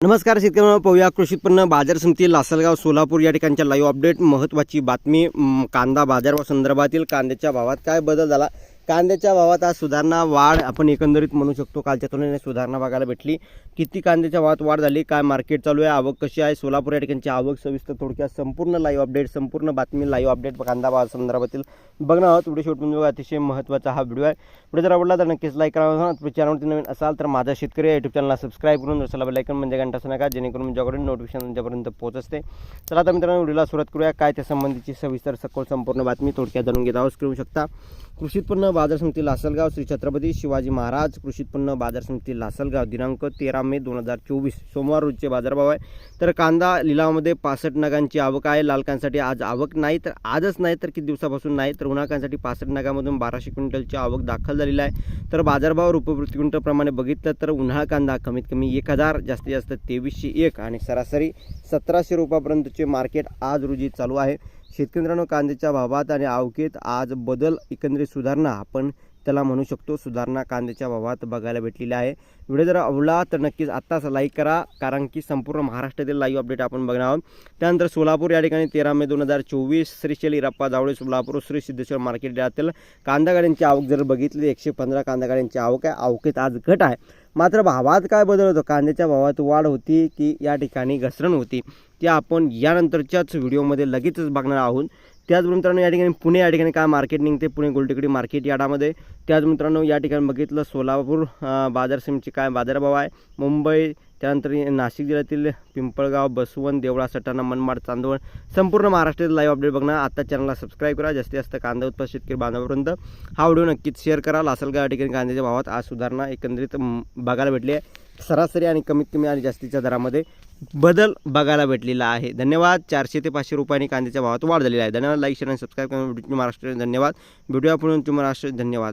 नमस्कार शेतकऱ्यांना पाहूया कृषी उत्पन्न बाजार समिती लासलगाव सोलापूर या ठिकाणच्या लाईव्ह अपडेट महत्त्वाची बातमी कांदा बाजार संदर्भातील कांद्याच्या भावात काय बदल झाला? कांद्याच्या भावात आज सुधारणा वाढ आपण एकंदरीत म्हणू शकतो. कालच्या तुलनेने सुधारणा बघायला भेटली. किती कांद्याच्या भावात वाढ झाली? काय मार्केट चालू आहे? आवक कशी आहे? सोलापूर या ठिकाणची आवक सविस्तर थोडक्यात संपूर्ण लाईव्ह अपडेट संपूर्ण बातमी लाईव्ह अपडेट कांदा भावा संदर्भातील बघणार आहोत. व्हिडिओ शेवटून म्हणजे अतिशय महत्त्वाचा हा व्हिडिओ आहे. व्हिडिओ जर आवडला तर नक्कीच लाईक करा. चॅनलवरती नवीन असाल तर माझा शेतकरी युट्यूब चॅनलला सबस्क्राईब करून दुसऱ्याला बेलायकन म्हणजे घंटा असं नका जेणेकरून माझ्याकडून नोटिफिकेशन तुमच्यापर्यंत पोहोचते चला आता मित्रांनो व्हिडिओला सुरुवात करूया. काय त्या संबंधीची सविस्तर सखोल संपूर्ण बातमी थोडक्यात जाणून घेत आहोत. करू शकता. कृषी उत्पन्न बाजार समिती लासलगाव श्री छत्रपती शिवाजी महाराज कृषी उत्पन्न बाजार समिती लासलगाव दिनांक तेरा मे दोन हजार चोवीस. सोमवार रोजचे बाजारभाव आहे. तर कांदा लिलावामध्ये पासष्ट नगांची आवक आहे. लालकांसाठी आज आवक नाही तर आजच नाही तर किती दिवसापासून नाही तर उन्हाकांसाठी पासष्ट नगामधून बाराशे क्विंटलची आवक दाखल झालेली आहे. तर बाजारभाव रुपये क्विंटलप्रमाणे बघितलं तर उन्हाळा कांदा कमीत कमी एक हजार जास्तीत जास्त तेवीसशे एक आणि सरासरी सतराशे रुपयापर्यंतचे मार्केट आज रोजी चालू आहे. शेतकरी मित्रांनो कांद्याच्या भावात आणि आवकेत आज बदल एकंदरीत सुधारणा आपण त्याला म्हणू शकतो सुधारणा कांद्याच्या भावात बघायला भेटलेली आहे. व्हिडिओ जर आवडला तर नक्कीच आत्ताच लाईक करा कारण की संपूर्ण महाराष्ट्रातील लाईव्ह अपडेट आपण बघणार आहोत. त्यानंतर सोलापूर या ठिकाणी तेरा मे दोन हजार चोवीस श्रीशैल इराप्पा जावळे सोलापूर श्री सिद्धेश्वर मार्केट यातील कांदा गाड्यांची आवक जर बघितली एकशे पंधरा कांदा गाड्यांची आवक आहे आवकेत आज घट आहे. मात्र भावात काय बदल होतो? कांद्याच्या भावात वाढ होती की या ठिकाणी घसरण होती? ते आपण यानंतरच्याच व्हिडिओमध्ये लगेचच बघणार आहोत. त्याचबरोबर मित्रांनो या ठिकाणी पुणे या ठिकाणी काय मार्केट निघते? पुणे गोलटेकडी मार्केट यार्डामध्ये त्याच मित्रांनो या ठिकाणी बघितलं सोलापूर बाजार समितीचे काय बाजारभाव आहे? मुंबई त्यानंतर नाशिक जिल्ह्यातील पिंपळगाव बसवण देवळा सटाणा मनमाड चांदवण संपूर्ण महाराष्ट्रातील लाईव्ह अपडेट बघणार. आता चॅनलला सबस्क्राईब करा. जास्तीत जास्त कांदा उत्पादक शेतकरी बांधवापर्यंत हा व्हिडिओ नक्कीच शेअर करा. लासलगाव ठिकाणी कांद्याच्या भावात आज सुधारणा एकंदरीत बघायला भेटली आहे. सरासरी आणि कमीत कमी आणि जास्तीच्या दरामध्ये बदल बघायला भेटलेला आहे. धन्यवाद. चारशे ते पाचशे रुपयांनी कांद्याच्या भावात वाढ झालेला आहे. धन्यवाद. लाईक शेअर आणि सबस्क्राईब करून महाराष्ट्र धन्यवाद. व्हिडिओ आपण महाराष्ट्र धन्यवाद.